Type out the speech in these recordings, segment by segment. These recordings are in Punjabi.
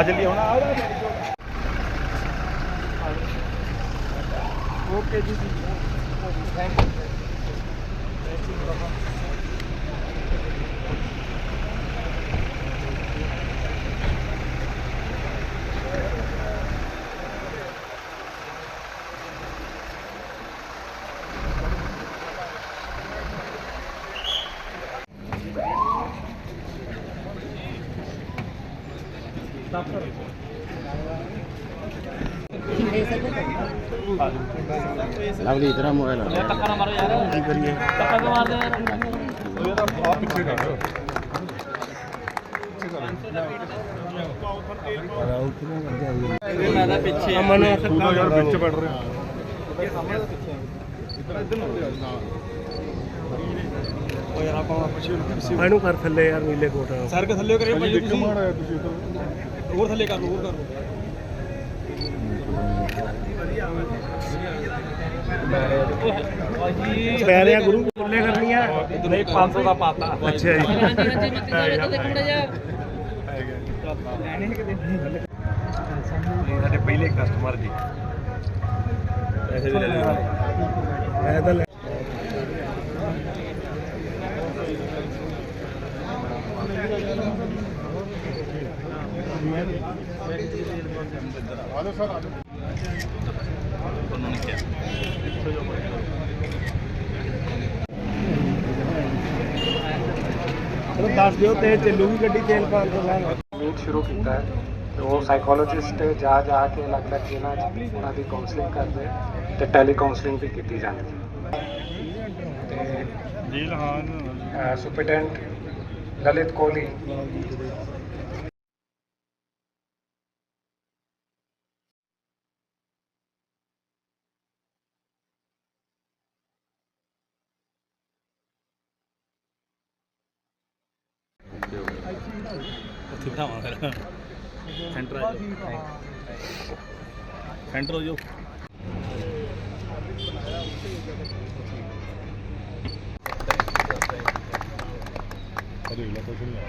ਅੱਜ ਲਿਆਉਣਾ ਓਕੇ ਜੀ ਜੀ। ਲਵਲੀ ਇਧਰ ਮੋਬਾਈਲ ਆ ਧੱਕਾ ਨਾ ਮਾਰੋ ਯਾਰ ਕੀ ਕਰੀਏ ਕਿਉਂ ਮਾਰਦੇ ਯਾਰ ਉਹ ਇਹਦਾ ਆ ਪਿੱਛੇ ਕਰ। ਅਮਨ ਤੂੰ ਤਾਂ ਯਾਰ ਵਿੱਚ ਵੜ ਰਿਹਾ ਉਹ ਯਾਰ ਆਪਾਂ ਪਿੱਛੇ ਇਹਨੂੰ ਕਰ ਥੱਲੇ ਯਾਰ ਨੀਲੇ ਕੋਟ ਸਰ ਕੇ ਥੱਲੇ ਕਰਿਓ ਭਾਈ ਤੁਸੀਂ ਮਾੜਾ। ਹੋਰ ਥੱਲੇ ਕਰ ਹੋਰ ਕਰ ਲਓ ਭਾਜੀ ਪੈ ਰਿਹਾ ਗੁਰੂ? ਬੋਲੇ ਕਰਨੀਆਂ। ਨਹੀਂ 500 ਦਾ ਪਾਤਾ। ਅੱਛਾ ਜੀ। ਹਾਂਜੀ ਹਾਂਜੀ ਮੈਂ ਤੇ ਦੇਖੋ ਮੜਾ ਜਾ ਇਹ ਸਾਡੇ ਪਹਿਲੇ ਕਸਟਮਰ ਜੀ। ਪੈਸੇ ਵੀ ਲੈ। ਲੈਣੇ ਇਹ ਤਾਂ ਲੈ- ਚਲੋ ਦੱਸ ਦਿਓ ਤੇ ਚੱਲੂਗੀ ਗੱਡੀ ਤੇਲ ਪਾਣ ਤੋਂ ਬਾਅਦ ਮੀਟ ਸ਼ੁਰੂ ਕੀਤਾ ਹੈ। ਤੇ ਉਹ ਸਾਈਕੋਲੋਜਿਸਟ ਜਾ ਜਾ ਕੇ ਅਲੱਗ-ਅਲੱਗ ਜ਼ਿਲ੍ਹਾ 'ਚ ਉਹਨਾਂ ਦੀ ਕਾਉਂਸਲਿੰਗ ਕਰਦੇ ਤੇ ਟੈਲੀ ਕਾਉਂਸਲਿੰਗ ਵੀ ਕੀਤੀ ਜਾਂਦੀ ਹੈ। ਜੀ ਹਾਂ ਅਹ ਸੁਪਰਡੈਂਟ ਲਲਿਤ ਕੋਹਲੀ ਉੱਥੇ ਬਿਠਾਵਾਂ ਫਿਰ ਸੈਂਟਰ ਆ ਜਾਓ ਸੈਂਟਰ ਹੋ ਜਾਓ ਅਰੇ ਲਾ ਕੁਝ ਨਹੀਂ ਆ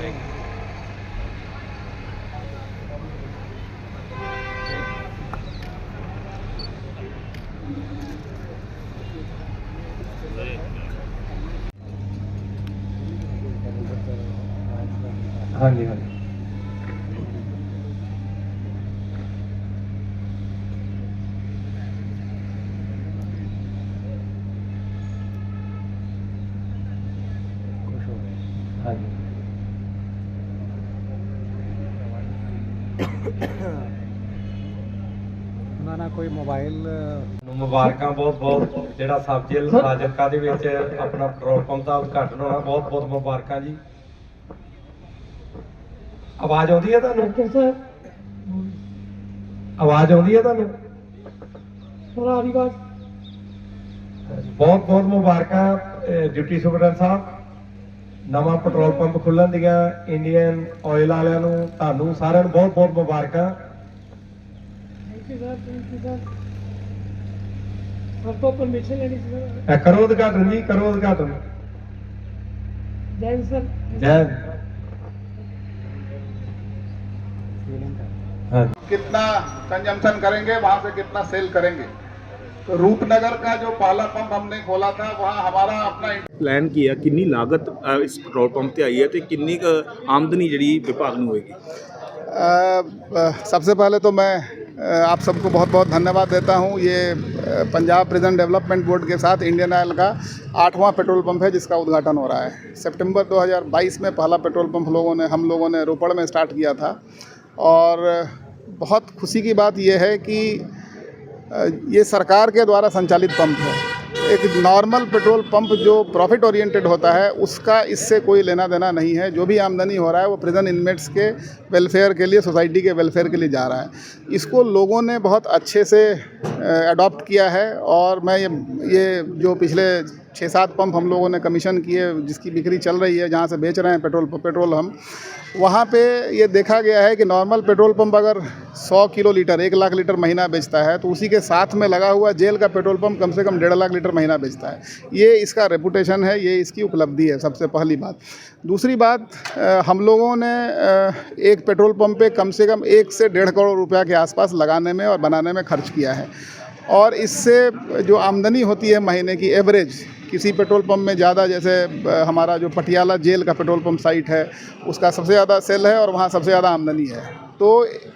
ਰਿਹਾ ਹਾਂਜੀ ਹਾਂਜੀ। ਹਾਂਜੀ। ਉਹਨਾਂ ਨਾਲ ਕੋਈ ਮੋਬਾਈਲ ਨੂੰ ਮੁਬਾਰਕਾਂ ਬਹੁਤ ਬਹੁਤ। ਜਿਹੜਾ ਸਬਜ਼ੀ ਫਾਜ਼ਿਲਕਾ ਦੇ ਵਿੱਚ ਆਪਣਾ ਪੈਟਰੋਲ ਪੰਪ ਦਾ ਉਦਘਾਟਨ ਹੋਣਾ ਬਹੁਤ ਬਹੁਤ ਮੁਬਾਰਕਾਂ ਜੀ। ਆਵਾਜ਼ ਆਉਂਦੀ ਹੈ ਤੁਹਾਨੂੰ? ਆਵਾਜ਼ ਆਉਂਦੀ ਹੈ ਤੁਹਾਨੂੰ? ਬਹੁਤ ਬਹੁਤ ਮੁਬਾਰਕਾਂ ਡਿਪਟੀ ਸੁਪਰਡੈਂਟ ਸਾਹਿਬ। ਨਵਾਂ ਪੈਟਰੋਲ ਪੰਪ ਖੁੱਲਣ ਦੀਆਂ ਇੰਡੀਅਨ ਆਇਲ ਵਾਲਿਆਂ ਨੂੰ ਤੁਹਾਨੂੰ ਸਾਰਿਆਂ ਨੂੰ ਬਹੁਤ ਬਹੁਤ ਮੁਬਾਰਕਾਂ। ਕਰੋ ਉਦਘਾਟਨ ਜੀ ਕਰੋ ਉਦਘਾਟਨ। ਜੈ ਸਰ। ਜੈ कितना कंजम्पशन करेंगे वहाँ से कितना सेल करेंगे? तो रूपनगर का जो पहला पंप हमने खोला था वहाँ हमारा अपना प्लान किया कितनी लागत इस पेट्रोल पंप से आई है तो कितनी आमदनी जी विभाग में होगी? सबसे पहले तो मैं आप सबको बहुत बहुत धन्यवाद देता हूँ। ये पंजाब प्रिजन डेवलपमेंट बोर्ड के साथ इंडियन ऑयल का आठवां पेट्रोल पंप है जिसका उद्घाटन हो रहा है। सितंबर 2022 में पहला पेट्रोल पंप लोगों ने हम लोगों ने रोपड़ में स्टार्ट किया था। और बहुत खुशी की बात यह है कि अ, ये सरकार के द्वारा संचालित पंप है एक नॉर्मल पेट्रोल पंप जो प्रॉफिट ओरिएंटेड होता है, उसका इससे कोई लेना देना नहीं है। जो भी आमदनी हो रहा है, वो प्रिजन इनमेट्स के वेलफेयर के लिए सोसाइटी के वेलफेयर के लिए जा रहा है। इसको लोगों ने बहुत अच्छे से अडॉप्ट किया है और मैं ये ये जो पिछले छः सात पंप हम लोगों ने कमीशन किए, जिसकी बिक्री चल रही है, जहाँ से बेच रहे हैं पेट्रोल पेट्रोल हम, वहाँ पे ये देखा गया है कि नॉर्मल पेट्रोल पंप अगर 100 किलो लीटर, एक लाख लीटर महीना बेचता है तो उसी के साथ में लगा हुआ जेल का पेट्रोल पंप कम से कम डेढ़ लाख लीटर महीना बेचता है। ये इसका रेपुटेशन है, ये इसकी उपलब्धि है, सबसे पहली बात। दूसरी बात हम लोगों ने एक पेट्रोल पंप पे कम से कम एक से डेढ़ करोड़ रुपया के आसपास लगाने में और बनाने में खर्च किया है। और इससे जो आमदनी होती है महीने की एवरेज किसी पेट्रोल पंप में ज़्यादा जैसे हमारा जो पटियाला जेल का पेट्रोल पंप साइट है, उसका सबसे ज़्यादा सेल है और वहाँ सबसे ज़्यादा आमदनी है। तो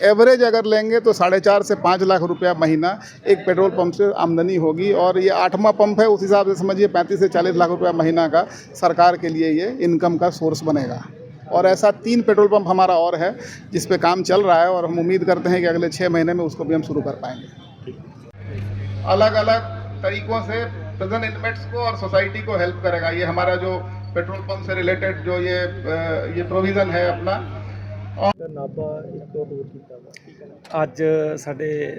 एवरेज अगर लेंगे तो साढ़े चार से पाँच लाख रुपया महीना एक पेट्रोल पंप से आमदनी होगी और ये आठवां पंप है, उस हिसाब से समझिए पैंतीस से चालीस लाख रुपया महीना का सरकार के लिए ये इनकम का सोर्स बनेगा। और ऐसा तीन पेट्रोल पंप हमारा और है, जिस पे काम चल रहा है और हम उम्मीद करते हैं कि अगले छः महीने में उसको भी हम शुरू कर पाएँगे। अलग अलग तरीकों से प्रेजेंट इनमेट्स को और सोसाइटी को हेल्प करेगा। ये हमारा जो पेट्रोल पंप से रिलेटेड जो ये ये प्रोविज़न है अपना ਕੀਤਾ ਅੱਜ ਸਾਡੇ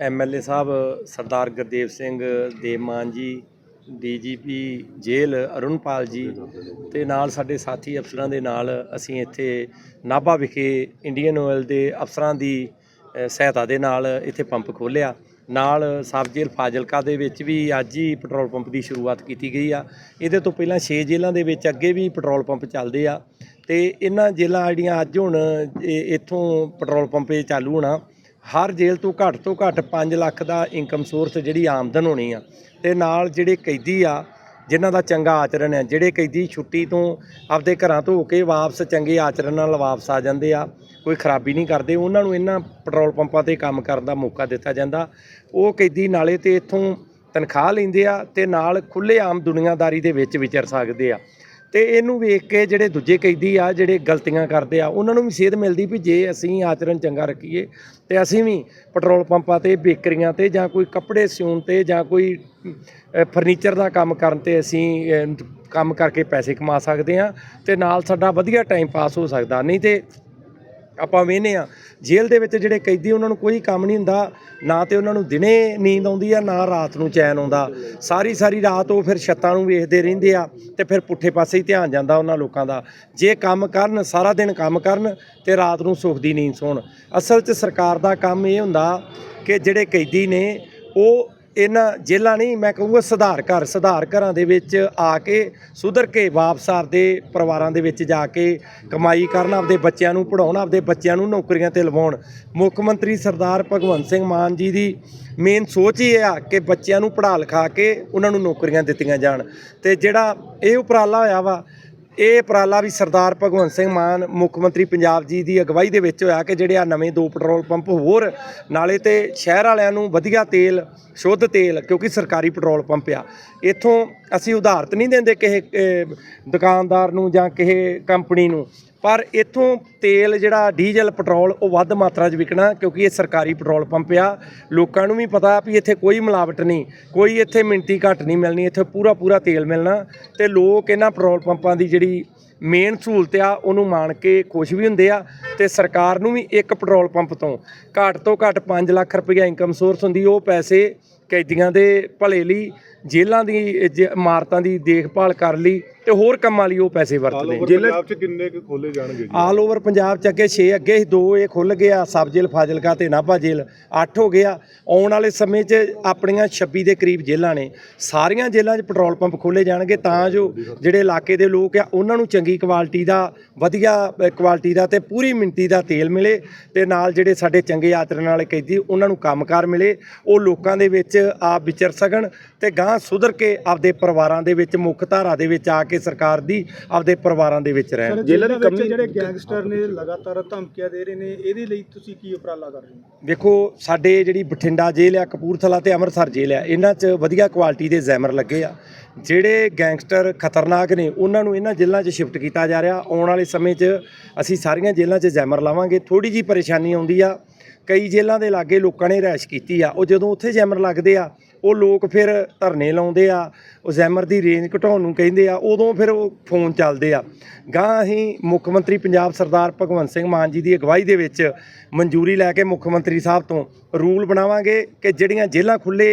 ਐਮਐਲਏ ਸਾਹਿਬ ਸਰਦਾਰ ਗੁਰਦੇਵ ਸਿੰਘ ਦੇਵਮਾਨ ਜੀ, ਡੀਜੀਪੀ ਜੇਲ੍ਹ ਅਰੁਣਪਾਲ ਜੀ ਤੇ ਨਾਲ ਸਾਡੇ ਸਾਥੀ ਅਫਸਰਾਂ ਦੇ ਨਾਲ ਅਸੀਂ ਇੱਥੇ ਨਾਭਾ ਵਿਖੇ ਇੰਡੀਅਨ ਆਇਲ ਦੇ ਅਫਸਰਾਂ ਦੀ ਸਹਾਇਤਾ ਦੇ ਨਾਲ ਇੱਥੇ ਪੰਪ ਖੋਲ੍ਹਿਆ। ਨਾਲ ਸਬ ਜੇਲ੍ਹ ਫਾਜ਼ਿਲਕਾ ਦੇ ਵਿੱਚ ਵੀ ਅੱਜ ਹੀ ਪੈਟਰੋਲ ਪੰਪ ਦੀ ਸ਼ੁਰੂਆਤ ਕੀਤੀ ਗਈ ਆ। ਇਹਦੇ ਤੋਂ ਪਹਿਲਾਂ 6 ਜੇਲ੍ਹਾਂ ਦੇ ਵਿੱਚ ਅੱਗੇ ਵੀ ਪੈਟਰੋਲ ਪੰਪ ਚੱਲਦੇ ਆ। ਤੇ ਇਹਨਾਂ ਜੇਲ੍ਹਾਂ ਜਿਹੜੀਆਂ ਅੱਜ ਹੁਣ, ਇਹ- ਇੱਥੋਂ ਪੈਟਰੋਲ ਪੰਪ ਚਾਲੂ ਹੋਣਾ, ਹਰ ਜੇਲ੍ਹ ਤੋਂ ਘੱਟ ਤੋਂ ਘੱਟ 5 ਲੱਖ ਦਾ ਇਨਕਮ ਸੋਰਸ ਜਿਹੜੀ ਆਮਦਨ ਹੋਣੀ ਆ। ਤੇ ਨਾਲ ਜਿਹੜੇ ਕੈਦੀ ਆ, ਜਿਨ੍ਹਾਂ ਦਾ ਚੰਗਾ ਆਚਰਣ ਹੈ ਜਿਹੜੇ ਕੈਦੀ ਛੁੱਟੀ ਤੋਂ ਆਪਦੇ ਘਰਾਂ ਤੋਂ ਹੋ ਕੇ ਵਾਪਸ ਚੰਗੇ ਆਚਰਣ ਨਾਲ ਵਾਪਸ ਆ ਜਾਂਦੇ ਆ, ਕੋਈ ਖਰਾਬੀ ਨਹੀਂ ਕਰਦੇ, ਉਹਨਾਂ ਨੂੰ ਇਹਨਾਂ ਪੈਟਰੋਲ ਪੰਪਾਂ ਤੇ ਕੰਮ ਕਰਨ ਦਾ ਮੌਕਾ ਦਿੱਤਾ ਜਾਂਦਾ। ਉਹ ਕੈਦੀ ਨਾਲੇ ਤੇ ਇੱਥੋਂ ਤਨਖਾਹ ਲੈਂਦੇ ਆ ਤੇ ਨਾਲ ਖੁੱਲੇ ਆਮ ਦੁਨੀਆਦਾਰੀ ਦੇ ਵਿੱਚ ਵਿਚਰ ਸਕਦੇ ਆ। ਤੇ ਇਹਨੂੰ ਵੇਖ ਕੇ ਜਿਹੜੇ ਦੂਜੇ ਕੈਦੀ ਆ, ਜਿਹੜੇ ਗਲਤੀਆਂ ਕਰਦੇ ਆ, ਉਹਨਾਂ ਨੂੰ ਵੀ ਸੇਧ ਮਿਲਦੀ ਵੀ ਜੇ ਅਸੀਂ ਆਚਰਣ ਚੰਗਾ ਰੱਖੀਏ, ਤੇ ਅਸੀਂ ਵੀ ਪੈਟਰੋਲ ਪੰਪਾਂ ਤੇ, ਬੇਕਰੀਆਂ ਤੇ ਜਾਂ ਕੋਈ ਕੱਪੜੇ ਸਿਉਣ ਤੇ ਜਾਂ ਕੋਈ ਫਰਨੀਚਰ ਦਾ ਕੰਮ ਕਰਨ ਤੇ ਅਸੀਂ ਕੰਮ ਕਰਕੇ ਪੈਸੇ ਕਮਾ ਸਕਦੇ ਆ ਤੇ ਨਾਲ ਸਾਡਾ ਵਧੀਆ ਟਾਈਮ ਪਾਸ ਹੋ ਸਕਦਾ। ਨਹੀਂ ਤੇ ਆਪਾਂ ਵੇਖਦੇ ਆ। ਜੇਲ੍ਹ ਦੇ ਵਿੱਚ ਜਿਹੜੇ ਕੈਦੀ, ਉਹਨਾਂ ਨੂੰ ਕੋਈ ਕੰਮ ਨਹੀਂ ਹੁੰਦਾ। ਨਾ ਤੇ ਉਹਨਾਂ ਨੂੰ ਦਿਨੇ ਨੀਂਦ ਆਉਂਦੀ ਆ, ਨਾ ਰਾਤ ਨੂੰ ਚੈਨ ਆਉਂਦਾ। ਸਾਰੀ ਸਾਰੀ ਰਾਤ ਉਹ ਫਿਰ ਛੱਤਾਂ ਨੂੰ ਵੇਖਦੇ ਰਹਿੰਦੇ ਆ ਤੇ ਫਿਰ ਪੁੱਠੇ ਪਾਸੇ ਹੀ ਧਿਆਨ ਜਾਂਦਾ ਉਹਨਾਂ ਲੋਕਾਂ ਦਾ। ਜੇ ਕੰਮ ਕਰਨ, ਸਾਰਾ ਦਿਨ ਕੰਮ ਕਰਨ ਤੇ ਰਾਤ ਨੂੰ ਸੁੱਖ ਦੀ ਨੀਂਦ ਸੌਣ। ਅਸਲ 'ਚ ਸਰਕਾਰ ਦਾ ਕੰਮ ਇਹ ਹੁੰਦਾ ਕਿ ਜਿਹੜੇ ਕੈਦੀ ਨੇ, ਉਹ ਇਹਨਾਂ ਜੇਲ੍ਹਾਂ ਨਹੀਂ, ਮੈਂ ਕਹੂੰਗਾ ਸੁਧਾਰ ਘਰ, ਸੁਧਾਰ ਘਰਾਂ ਦੇ ਵਿੱਚ ਆ ਕੇ ਸੁਧਰ ਕੇ ਵਾਪਸ ਆਪਦੇ ਪਰਿਵਾਰਾਂ ਦੇ ਵਿੱਚ ਜਾ ਕੇ ਕਮਾਈ ਕਰਨ, ਆਪਦੇ ਬੱਚਿਆਂ ਨੂੰ ਪੜਾਉਣ ਆਪਦੇ ਬੱਚਿਆਂ ਨੂੰ ਨੌਕਰੀਆਂ ਤੇ ਲਵਾਉਣ। ਮੁੱਖ ਮੰਤਰੀ ਸਰਦਾਰ ਭਗਵੰਤ ਸਿੰਘ ਮਾਨ ਜੀ ਦੀ ਮੇਨ ਸੋਚ ਹੀ ਇਹ ਆ ਕਿ ਬੱਚਿਆਂ ਨੂੰ ਪੜ੍ਹਾ ਲਿਖਾ ਕੇ ਉਹਨਾਂ ਨੂੰ ਨੌਕਰੀਆਂ ਦਿੱਤੀਆਂ ਜਾਣ। ਤੇ ਜਿਹੜਾ ਇਹ ਉਪਰਾਲਾ ਹੋਇਆ ਵਾ ਇਹ ਉਪਰਾਲਾ ਵੀ ਸਰਦਾਰ ਭਗਵੰਤ ਸਿੰਘ ਮਾਨ, ਮੁੱਖ ਮੰਤਰੀ ਪੰਜਾਬ ਜੀ ਦੀ ਅਗਵਾਈ ਦੇ ਵਿੱਚ ਹੋਇਆ ਕਿ ਜਿਹੜੇ ਆ ਨਵੇਂ ਦੋ ਪੈਟਰੋਲ ਪੰਪ ਹੋਰ, ਨਾਲੇ ਤੇ ਸ਼ਹਿਰ ਵਾਲਿਆਂ ਨੂੰ ਵਧੀਆ ਤੇਲ, ਸ਼ੁੱਧ ਤੇਲ, ਕਿਉਂਕਿ ਸਰਕਾਰੀ ਪੈਟਰੋਲ ਪੰਪ ਆ। ਇੱਥੋਂ ਅਸੀਂ ਉਦਾਹਰਤ ਨਹੀਂ ਦਿੰਦੇ ਕਿਸੇ ਦੁਕਾਨਦਾਰ ਨੂੰ ਜਾਂ ਕਿਸੇ ਕੰਪਨੀ ਨੂੰ। ਪਰ ਇੱਥੋਂ ਤੇਲ ਜਿਹੜਾ ਡੀਜ਼ਲ, ਪੈਟਰੋਲ, ਉਹ ਵੱਧ ਮਾਤਰਾ 'ਚ ਵਿਕਣਾ ਕਿਉਂਕਿ ਇਹ ਸਰਕਾਰੀ ਪੈਟਰੋਲ ਪੰਪ ਆ। ਲੋਕਾਂ ਨੂੰ ਵੀ ਪਤਾ ਵੀ ਇੱਥੇ ਕੋਈ ਮਿਲਾਵਟ ਨਹੀਂ, ਕੋਈ ਇੱਥੇ ਮਿੰਟੀ ਘੱਟ ਨਹੀਂ ਮਿਲਣੀ, ਇੱਥੇ ਪੂਰਾ ਪੂਰਾ ਤੇਲ ਮਿਲਣਾ ਤੇ ਲੋਕ ਇਹਨਾਂ ਪੈਟਰੋਲ ਪੰਪਾਂ ਦੀ ਜਿਹੜੀ ਮੇਨ ਸਹੂਲਤ ਆ, ਉਹਨੂੰ ਮਾਣ ਕੇ ਖੁਸ਼ ਵੀ ਹੁੰਦੇ ਆ ਤੇ ਸਰਕਾਰ ਨੂੰ ਵੀ ਇੱਕ ਪੈਟਰੋਲ ਪੰਪ ਤੋਂ ਘੱਟ ਤੋਂ ਘੱਟ 5 ਲੱਖ ਰੁਪਏ ਇਨਕਮ ਸੋਰਸ ਹੁੰਦੀ, ਉਹ ਪੈਸੇ ਕੈਦੀਆਂ ਦੇ ਭਲੇ ਲਈ ਜੇਲ੍ਹਾਂ ਦੀ, ਜ- ਇਮਾਰਤਾਂ ਦੀ ਦੇਖਭਾਲ ਕਰ ਲਈ ਤੇ ਹੋਰ ਕੰਮਾਂ ਲਈ ਉਹ ਪੈਸੇ ਵਰਤਦੇ ਪੰਜਾਬ 'ਚ ਕਿੰਨੇ ਕੁ ਖੋਲੇ ਜਾਣਗੇ ਜੀ? ਆਲ ਓਵਰ ਪੰਜਾਬ ਚ ਅੱਗੇ 6 ਅੱਗੇ ਸੀ ਦੋ ਇਹ ਖੁੱਲ ਗਿਆ ਸਬ ਜੇਲ੍ਹ ਫਾਜ਼ਿਲਕਾ ਤੇ ਨਾਭਾ ਜੇਲ੍ਹ 8 ਹੋ ਗਿਆ। ਆਉਣ ਵਾਲੇ ਸਮੇਂ 'ਚ ਆਪਣੀਆਂ 26 ਦੇ ਕਰੀਬ ਜੇਲ੍ਹਾਂ ਨੇ। ਸਾਰੀਆਂ ਜੇਲ੍ਹਾਂ 'ਚ ਪੈਟਰੋਲ ਪੰਪ ਖੋਲੇ ਜਾਣਗੇ ਤਾਂ ਜੋ ਜਿਹੜੇ ਇਲਾਕੇ ਦੇ ਲੋਕ ਆ ਉਹਨਾਂ ਨੂੰ ਚੰਗੀ ਕੁਆਲਿਟੀ ਦਾ ਵਧੀਆ ਅ, ਕੁਆਲਿਟੀ ਦਾ ਤੇ ਪੂਰੀ ਮਿੰਟੀ ਦਾ ਤੇਲ ਮਿਲੇ ਤੇ ਨਾਲ ਜਿਹੜੇ ਸਾਡੇ ਚੰਗੇ ਆਚਰਣ ਵਾਲੇ ਕੈਦੀ ਉਹਨਾਂ ਨੂੰ ਕੰਮਕਾਰ ਮਿਲੇ। ਉਹ ਲੋਕਾਂ ਦੇ ਵਿੱਚ ਆਪ ਵਿਚਰ ਸਕਣ ਤੇ ਗਾਂ ਸੁਧਰ ਕੇ ਆਪਦੇ ਪਰਿਵਾਰਾਂ ਦੇ ਵਿੱਚ ਮੁੱਖ ਧਾਰਾ ਦੇ ਵਿੱਚ ਆ ਕੇ ਸਰਕਾਰ ਦੀ ਆਪਦੇ ਪਰਿਵਾਰਾਂ ਦੇ ਵਿੱਚ ਰਹਿਣ। ਜੇਲ੍ਹਾਂ ਦੇ ਵਿੱਚ ਜਿਹੜੇ ਗੈਂਗਸਟਰ ਨੇ ਲਗਾਤਾਰ ਧਮਕੀਆਂ ਦੇ ਰਹੇ ਨੇ ਇਹਦੇ ਲਈ ਤੁਸੀਂ ਕੀ ਉਪਰਾਲਾ ਕਰ ਰਹੇ ਹੋ? ਵੇਖੋ ਸਾਡੇ ਜਿਹੜੀ ਬਠਿੰਡਾ ਜੇਲ੍ਹ ਆ ਕਪੂਰਥਲਾ ਤੇ ਅੰਮ੍ਰਿਤਸਰ ਜੇਲ੍ਹ ਆ ਇਹਨਾਂ 'ਚ ਵਧੀਆ ਕੁਆਲਿਟੀ ਦੇ ਜ਼ੈਮਰ ਲੱਗੇ ਆ। ਜਿਹੜੇ ਗੈਂਗਸਟਰ ਖਤਰਨਾਕ ਨੇ ਉਹਨਾਂ ਨੂੰ ਇਹਨਾਂ ਜੇਲ੍ਹਾਂ 'ਚ ਸ਼ਿਫਟ ਕੀਤਾ ਜਾ ਰਿਹਾ। ਆਉਣ ਵਾਲੇ ਸਮੇਂ 'ਚ ਅਸੀਂ ਸਾਰੀਆਂ ਜੇਲ੍ਹਾਂ 'ਚ ਜ਼ੈਮਰ ਲਾਵਾਂਗੇ। ਥੋੜੀ ਜੀ ਪਰੇਸ਼ਾਨੀ ਆਉਂਦੀ ਆ। ਕਈ ਜੇਲ੍ਹਾਂ ਦੇ ਲਾਗੇ ਲੋਕਾਂ ਨੇ ਰਿਹਾਇਸ਼ ਕੀਤੀ ਆ। ਉਹ ਜਦੋਂ ਉੱਥੇ ਜੈਮਰ ਲੱਗਦੇ ਆ ਉਹ ਲੋਕ ਫਿਰ ਧਰਨੇ ਲਾਉਂਦੇ ਆ, ਉਹ ਜ਼ੈਮਰ ਦੀ ਰੇਂਜ ਘਟਾਉਣ ਨੂੰ ਕਹਿੰਦੇ ਆ, ਉਦੋਂ ਫਿਰ ਉਹ ਫੋਨ ਚੱਲਦੇ ਆ। ਗਾਂ ਅਸੀਂ ਮੁੱਖ ਮੰਤਰੀ ਪੰਜਾਬ ਸਰਦਾਰ ਭਗਵੰਤ ਸਿੰਘ ਮਾਨ ਜੀ ਦੀ ਅਗਵਾਈ ਦੇ ਵਿੱਚ ਮਨਜ਼ੂਰੀ ਲੈ ਕੇ ਮੁੱਖ ਮੰਤਰੀ ਸਾਹਿਬ ਤੋਂ ਰੂਲ ਬਣਾਵਾਂਗੇ ਕਿ ਜਿਹੜੀਆਂ ਜੇਲ੍ਹਾਂ ਖੁੱਲੇ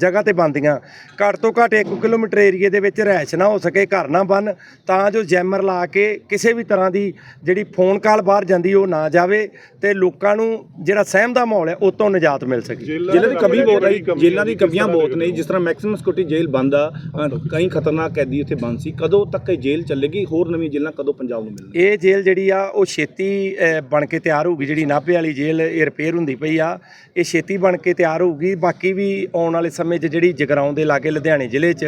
ਜਗ੍ਹਾ ਤੇ ਬੰਦੀਆਂ, ਘੱਟ ਤੋਂ ਘੱਟ 1 ਕਿਲੋਮੀਟਰ ਏਰੀਏ ਦੇ ਵਿੱਚ ਰਹਿਸ਼ ਨਾ ਹੋ ਸਕੇ, ਘਰ ਨਾ ਬਣ, ਤਾਂ ਜੋ ਜੈਮਰ ਲਾ ਕੇ ਕਿਸੇ ਵੀ ਤਰ੍ਹਾਂ ਦੀ ਜਿਹੜੀ ਫੋਨ ਕਾਲ ਬਾਹਰ ਜਾਂਦੀ ਉਹ ਨਾ ਜਾਵੇ ਤੇ ਲੋਕਾਂ ਨੂੰ ਜਿਹੜਾ ਸਹਿਮ ਦਾ ਮਾਹੌਲ ਹੈ, ਉਹ ਤੋਂ ਨਿਜਾਤ ਮਿਲ ਸਕੇ। ਜੇਲ੍ਹਾਂ ਦੀ ਕਮੀ ਬਹੁਤ ਹੈ ਜੇਲ੍ਹਾਂ ਦੀ ਕਮੀਆਂ ਬਹੁਤ ਨੇ ਜਿਸ ਤਰ੍ਹਾਂ ਮੈਕਸਿਮਮ ਸਿਕਿਉਰਿਟੀ ਜੇਲ੍ਹ ਬੰਦ ਆ ਕਈ ਖਤਰਨਾਕ ਕੈਦੀ ਉੱਥੇ ਬੰਦ ਸੀ। ਕਦੋਂ ਤੱਕ ਇਹ ਜੇਲ੍ਹ ਚੱਲੇਗੀ? ਹੋਰ ਨਵੀਂ ਜੇਲ੍ਹਾਂ ਕਦੋਂ ਪੰਜਾਬ ਨੂੰ ਮਿਲਣਗੀਆਂ? ਇਹ ਜੇਲ੍ਹ ਜਿਹੜੀ ਆ ਉਹ ਛੇਤੀ ਬਣ ਕੇ ਤਿਆਰ ਹੋਊਗੀ। ਜਿਹੜੀ ਨਾਭੇ ਵਾਲੀ ਜੇਲ੍ਹ ਇਹ ਰਿਪੇਅਰ ਹੁੰਦੀ ਪਈ ਆ ਇਹ ਛੇਤੀ ਬਣ ਕੇ ਤਿਆਰ ਹੋਊਗੀ। ਬਾਕੀ ਵੀ ਆਉਣ ਵਾਲੇ ਸਮੇਂ 'ਚ ਜਿਹੜੀ ਜਗਰਾਉਂ ਦੇ ਲਾਗੇ ਲੁਧਿਆਣੇ ਜ਼ਿਲ੍ਹੇ 'ਚ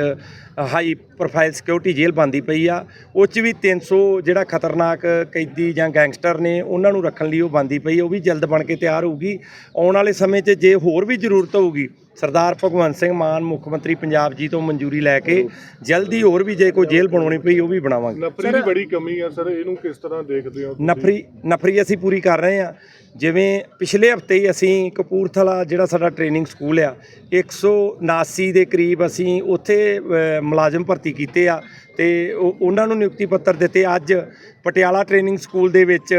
ਹਾਈ ਪ੍ਰੋਫਾਈਲ ਸਿਕਿਉਰਿਟੀ ਜੇਲ੍ਹ ਬਣਦੀ ਪਈ ਆ ਉਹ 'ਚ ਵੀ 300 ਜਿਹੜਾ ਖਤਰਨਾਕ ਕੈਦੀ ਜਾਂ ਗੈਂਗਸਟਰ ਨੇ ਉਹਨਾਂ ਨੂੰ ਰੱਖਣ ਲਈ ਉਹ ਬਣਦੀ ਪਈ ਉਹ ਵੀ ਜਲਦ ਬਣ ਕੇ ਤਿਆਰ ਹੋਊਗੀ। ਆਉਣ ਵਾਲੇ ਸਮੇਂ 'ਚ ਜੇ ਹੋਰ ਵੀ ਜ਼ਰੂਰਤ ਹੋਊਗੀ ਸਰਦਾਰ ਭਗਵੰਤ ਸਿੰਘ ਮਾਨ ਮੁੱਖ ਮੰਤਰੀ ਪੰਜਾਬ ਜੀ ਤੋਂ ਮਨਜ਼ੂਰੀ ਲੈ ਕੇ ਜਲਦੀ ਹੋਰ ਵੀ ਜੇ ਕੋਈ ਜੇਲ੍ਹ ਬਣਾਉਣੀ ਪਈ ਉਹ ਵੀ ਬਣਾਵਾਂਗੇ। ਨਫਰੀ ਦੀ ਬੜੀ ਕਮੀ ਆ ਸਰ ਇਹਨੂੰ ਕਿਸ ਤਰ੍ਹਾਂ ਦੇਖਦੇ ਹੋ? ਨਫਰੀ ਨਫਰੀ ਅਸੀਂ ਪੂਰੀ ਕਰ ਰਹੇ ਹਾਂ। ਜਿਵੇਂ ਪਿਛਲੇ ਹਫ਼ਤੇ ਹੀ ਅਸੀਂ ਕਪੂਰਥਲਾ ਜਿਹੜਾ ਸਾਡਾ ਟ੍ਰੇਨਿੰਗ ਸਕੂਲ ਆ 179 ਦੇ ਕਰੀਬ ਅਸੀਂ ਉੱਥੇ ਮੁਲਾਜ਼ਮ ਭਰਤੀ ਕੀਤੇ ਆ ਤੇ ਉਹ- ਉਹਨਾਂ ਨੂੰ ਨਿਯੁਕਤੀ ਪੱਤਰ ਦਿੱਤੇ। ਅੱਜ ਪਟਿਆਲਾ ਟ੍ਰੇਨਿੰਗ ਸਕੂਲ ਦੇ ਵਿੱਚ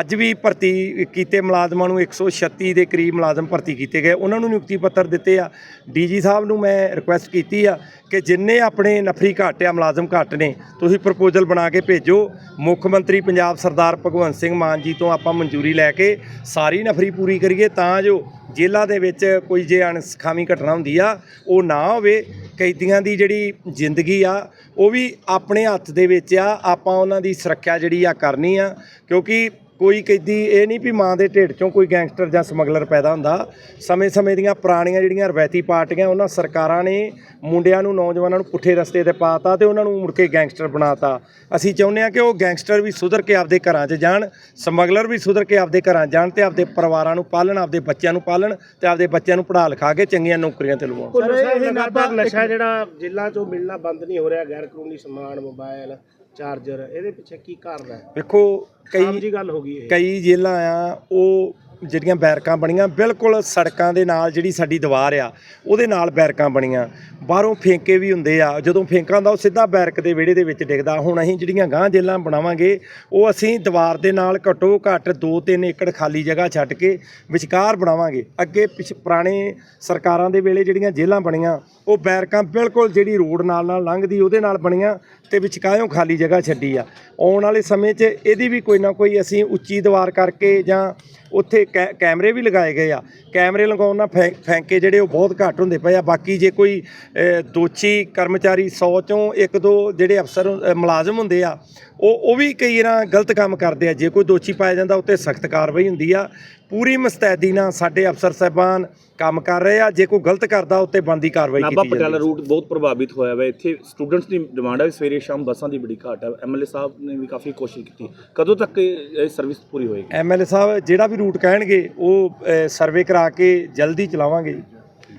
ਅੱਜ ਵੀ ਭਰਤੀ ਕੀਤੇ ਮੁਲਾਜ਼ਮਾਂ ਨੂੰ 136 ਦੇ ਕਰੀਬ ਮੁਲਾਜ਼ਮ ਭਰਤੀ ਕੀਤੇ ਗਏ। ਉਹਨਾਂ ਨੂੰ ਨਿਯੁਕਤੀ ਪੱਤਰ ਦਿੱਤੇ ਆ। ਡੀਜੀ ਸਾਹਿਬ ਨੂੰ ਮੈਂ ਰਿਕੁਐਸਟ ਕੀਤੀ ਆ ਕਿ ਜਿੰਨੇ ਆਪਣੇ ਨਫਰੀ ਘੱਟ ਆ, ਮੁਲਾਜ਼ਮ ਘੱਟ ਨੇ, ਤੁਸੀਂ ਪ੍ਰਪੋਜ਼ਲ ਬਣਾ ਕੇ ਭੇਜੋ। ਮੁੱਖ ਮੰਤਰੀ ਪੰਜਾਬ ਸਰਦਾਰ ਭਗਵੰਤ ਸਿੰਘ ਮਾਨ ਜੀ ਤੋਂ ਆਪਾਂ ਮਨਜ਼ੂਰੀ ਲੈ ਕੇ ਸਾਰੀ ਨਫਰੀ ਪੂਰੀ ਕਰੀਏ, ਤਾਂ ਜੋ ਜੇਲ੍ਹਾਂ ਦੇ ਵਿੱਚ ਕੋਈ ਜੇ ਅਣਸਖਾਵੀ ਘਟਨਾ ਹੁੰਦੀ ਆ, ਉਹ ਨਾ ਹੋਵੇ, ਕੈਦੀਆਂ ਦੀ ਜਿਹੜੀ ਜ਼ਿੰਦਗੀ ਆ, ਉਹ ਵੀ ਆਪਣੇ ਹੱਥ ਦੇ ਵਿੱਚ ਆ, ਆਪਾਂ ਉਹਨਾਂ ਦੀ ਸੁਰੱਖਿਆ ਜਿਹੜੀ ਆ ਕਰਨੀ ਆ, ਕਿਉਂਕਿ ਕੋਈ ਕੈਦੀ ਇਹ ਨਹੀਂ ਵੀ ਮਾਂ ਦੇ ਢਿੱਡ ਚੋਂ ਕੋਈ ਗੈਂਗਸਟਰ ਜਾਂ ਸਮਗਲਰ ਪੈਦਾ ਹੁੰਦਾ। ਸਮੇਂ-ਸਮੇਂ ਦੀਆਂ ਪੁਰਾਣੀਆਂ ਜਿਹੜੀਆਂ ਰਵਾਇਤੀ ਪਾਰਟੀਆਂ, ਉਹਨਾਂ ਸਰਕਾਰਾਂ ਨੇ ਮੁੰਡਿਆਂ ਨੂੰ, ਨੌਜਵਾਨਾਂ ਨੂੰ ਪੁੱਠੇ ਰਸਤੇ ਤੇ ਪਾਤਾ ਤੇ ਉਹਨਾਂ ਨੂੰ ਮੁੜ ਕੇ ਗੈਂਗਸਟਰ ਬਣਾਤਾ। ਅਸੀਂ ਚਾਹੁੰਦੇ ਹਾਂ ਕਿ ਉਹ ਗੈਂਗਸਟਰ ਵੀ ਸੁਧਰ ਕੇ ਆਪਦੇ ਘਰਾਂ 'ਚ ਜਾਣ, ਸਮਗਲਰ ਵੀ ਸੁਧਰ ਕੇ ਆਪਦੇ ਘਰਾਂ ਜਾਣ ਤੇ ਆਪਦੇ ਪਰਿਵਾਰਾਂ ਨੂੰ ਪਾਲਣ, ਆਪਦੇ ਬੱਚਿਆਂ ਨੂੰ ਪਾਲਣ। ਤੇ ਆਪਦੇ ਬੱਚਿਆਂ ਨੂੰ ਪੜ੍ਹਾ ਲਿਖਾ ਕੇ ਚੰਗੀਆਂ ਨੌਕਰੀਆਂ ਤੇ ਲਵਾਉਣ। ਸਰ ਇਹ ਨਸ਼ਾ ਜਿਹੜਾ ਜੇਲ੍ਹਾਂ ਚੋਂ ਮਿਲਣਾ ਬੰਦ ਨਹੀਂ ਹੋ ਰਿਹਾ ਗੈਰ ਕਾਨੂੰਨੀ ਸਮਾਨ ਮੋਬਾਈਲ ਚਾਰਜਰ ਇਹਦੇ ਪਿੱਛੇ ਕੀ ਕਾਰਨ ਹੈ? ਵੇਖੋ ਕਈ ਜੀ ਗੱਲ ਹੋ ਗਈ ਇਹ। ਕਈ ਜੇਲ੍ਹਾਂ ਆ ਉਹ ਜਿਹੜੀਆਂ ਬੈਰਕਾਂ ਬਣੀਆਂ, ਬਿਲਕੁਲ ਸੜਕਾਂ ਦੇ ਨਾਲ ਜਿਹੜੀ ਸਾਡੀ ਦੀਵਾਰ ਆ, ਉਹਦੇ ਨਾਲ ਬੈਰਕਾਂ ਬਣੀਆਂ। ਬਾਹਰੋਂ ਫੇਂਕੇ ਵੀ ਹੁੰਦੇ ਆ, ਜਦੋਂ ਫੇਂਕਾ ਹੁੰਦਾ, ਉਹ ਸਿੱਧਾ ਬੈਰਕ ਦੇ ਵਿਹੜੇ ਦੇ ਵਿੱਚ ਡਿੱਗਦਾ। ਹੁਣ ਅਸੀਂ ਜਿਹੜੀਆਂ ਗਾਂ ਜੇਲ੍ਹਾਂ ਬਣਾਵਾਂਗੇ, ਉਹ ਅਸੀਂ ਦੀਵਾਰ ਦੇ ਨਾਲ ਘੱਟੋ ਘੱਟ 2-3 ਏਕੜ ਖਾਲੀ ਜਗ੍ਹਾ ਛੱਡ ਕੇ ਵਿਚਕਾਰ ਬਣਾਵਾਂਗੇ। ਅੱਗੇ ਪਿਛ ਪੁਰਾਣੇ ਸਰਕਾਰਾਂ ਦੇ ਵੇਲੇ ਜਿਹੜੀਆਂ ਜੇਲ੍ਹਾਂ ਬਣੀਆਂ, ਉਹ ਬੈਰਕਾਂ ਬਿਲਕੁਲ ਜਿਹੜੀ ਰੋਡ ਨਾਲ ਨਾਲ ਲੰਘਦੀ, ਉਹਦੇ ਨਾਲ ਬਣੀਆਂ ਤੇ ਵਿਚਕਾਇਓਂ ਖਾਲੀ ਜਗ੍ਹਾ ਛੱਡੀ ਆ। ਆਉਣ ਵਾਲੇ ਸਮੇਂ 'ਚ ਇਹਦੀ ਵੀ ਕੋਈ ਨਾ ਕੋਈ ਅਸੀਂ ਉੱਚੀ ਦੀਵਾਰ ਕਰਕੇ ਜਾਂ ਉੱਥੇ ਕੈ- ਕੈਮਰੇ ਵੀ ਲਗਾਏ ਗਏ ਆ। ਕੈਮਰੇ ਲਗਾਉਣ ਨਾਲ ਫੈਂ- ਫੈਂਕੇ ਜਿਹੜੇ ਉਹ ਬਹੁਤ ਘੱਟ ਹੁੰਦੇ ਪਏ ਆ। ਬਾਕੀ ਜੇ ਕੋਈ ਅ, ਦੋਸ਼ੀ ਕਰਮਚਾਰੀ 100 ਚੋਂ ਇੱਕ ਦੋ ਜਿਹੜੇ ਅਫਸਰ ਮੁਲਾਜ਼ਮ ਹੁੰਦੇ ਆ ਉਹ ਉਹ ਵੀ ਕਈ ਵਾਰ ਗਲਤ ਕੰਮ ਕਰਦੇ ਆ। ਜੇ ਕੋਈ ਦੋਸ਼ੀ ਪਾਇਆ ਜਾਂਦਾ ਉੱਤੇ ਸਖਤ ਕਾਰਵਾਈ ਹੁੰਦੀ ਆ। ਪੂਰੀ ਮੁਸਤੈਦੀ ਨਾਲ ਸਾਡੇ ਅਫਸਰ ਸਾਹਿਬਾਨ ਕੰਮ ਕਰ ਰਹੇ ਆ। ਜੇ ਕੋਈ ਗਲਤ ਕਰਦਾ ਉੱਤੇ ਬਣਦੀ ਕਾਰਵਾਈ ਨਾਭਾ ਕੀਤੀ ਪਟਿਆਲਾ ਜਾਂਦੀ ਰੂਟ ਬਹੁਤ ਪ੍ਰਭਾਵਿਤ ਹੋਇਆ ਹੈ ਇੱਥੇ ਸਟੂਡੈਂਟਸ ਦੀ ਡਿਮਾਂਡ ਹੈ ਵੀ ਸਵੇਰੇ ਸ਼ਾਮ ਬੱਸਾਂ ਦੀ ਬੜੀ ਘਾਟ ਹੈ ਐਮਐਲਏ ਸਾਹਿਬ ਨੇ ਵੀ ਕਾਫੀ ਕੋਸ਼ਿਸ਼ ਕੀਤੀ। ਕਦੋਂ ਤੱਕ ਇਹ ਸਰਵਿਸ ਪੂਰੀ ਹੋਏਗੀ? ਐਮਐਲਏ ਸਾਹਿਬ ਜਿਹੜਾ ਵੀ ਰੂਟ ਕਹਿਣਗੇ ਉਹ ਸਰਵੇ ਕਰਾ ਕੇ ਜਲਦੀ ਚਲਾਵਾਂਗੇ।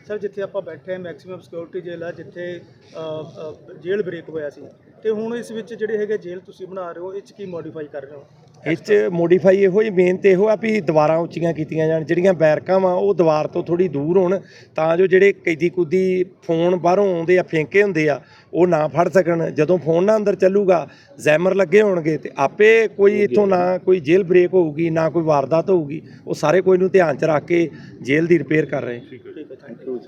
ਸਰ ਜਿੱਥੇ ਆਪਾਂ ਬੈਠੇ ਹਾਂ ਮੈਕਸਿਮਮ ਸਿਕਿਉਰਿਟੀ ਜੇਲ੍ਹ ਆ ਜਿੱਥੇ ਅ, ਅ, ਜੇਲ੍ਹ ਬ੍ਰੇਕ ਹੋਇਆ ਸੀ। ਤੇ ਹੁਣ ਇਸ ਵਿੱਚ ਜਿਹੜੇ ਹੈਗੇ ਜੇਲ੍ਹ ਤੁਸੀਂ ਬਣਾ ਰਹੇ ਹੋ ਇਹ 'ਚ ਕੀ ਮੋਡੀਫਾਈ ਕਰ ਰਹੇ ਹੋ? ਇਹ 'ਚ ਮੋਡੀਫਾਈ ਇਹੋ ਹੀ ਮੇਨ ਤੇ ਇਹੋ ਆ ਵੀ ਦੀਵਾਰਾਂ ਉੱਚੀਆਂ ਕੀਤੀਆਂ ਜਾਣ ਜਿਹੜੀਆਂ ਬੈਰਕਾਂ ਵਾ ਉਹ ਦੀਵਾਰ ਤੋਂ ਥੋੜੀ ਦੂਰ ਹੋਣ ਤਾਂ ਜੋ ਜਿਹੜੇ ਕੈਦੀ ਕੁਦੀ ਫੋਨ ਬਾਹਰੋਂ ਆਉਂਦੇ ਆ ਫੇਂਕੇ ਹੁੰਦੇ ਆ ਉਹ ਨਾ ਫੜ ਸਕਣ। ਜਦੋਂ ਫੋਨ ਨਾ ਅੰਦਰ ਚੱਲੂਗਾ ਜ਼ੈਮਰ ਲੱਗੇ ਹੋਣਗੇ ਤੇ ਆਪੇ ਕੋਈ ਇੱਥੋਂ ਨਾ ਕੋਈ ਜੇਲ੍ਹ ਬ੍ਰੇਕ ਹੋਊਗੀ ਨਾ ਕੋਈ ਵਾਰਦਾਤ ਹੋਊਗੀ। ਉਹ ਸਾਰੇ ਕੋਈ ਨੂੰ ਧਿਆਨ 'ਚ ਰੱਖ ਕੇ ਜੇਲ੍ਹ ਦੀ ਰਿਪੇਅਰ ਕਰ ਰਹੇ। ਠੀਕ ਹੈ ਥੈਂਕ ਯੂ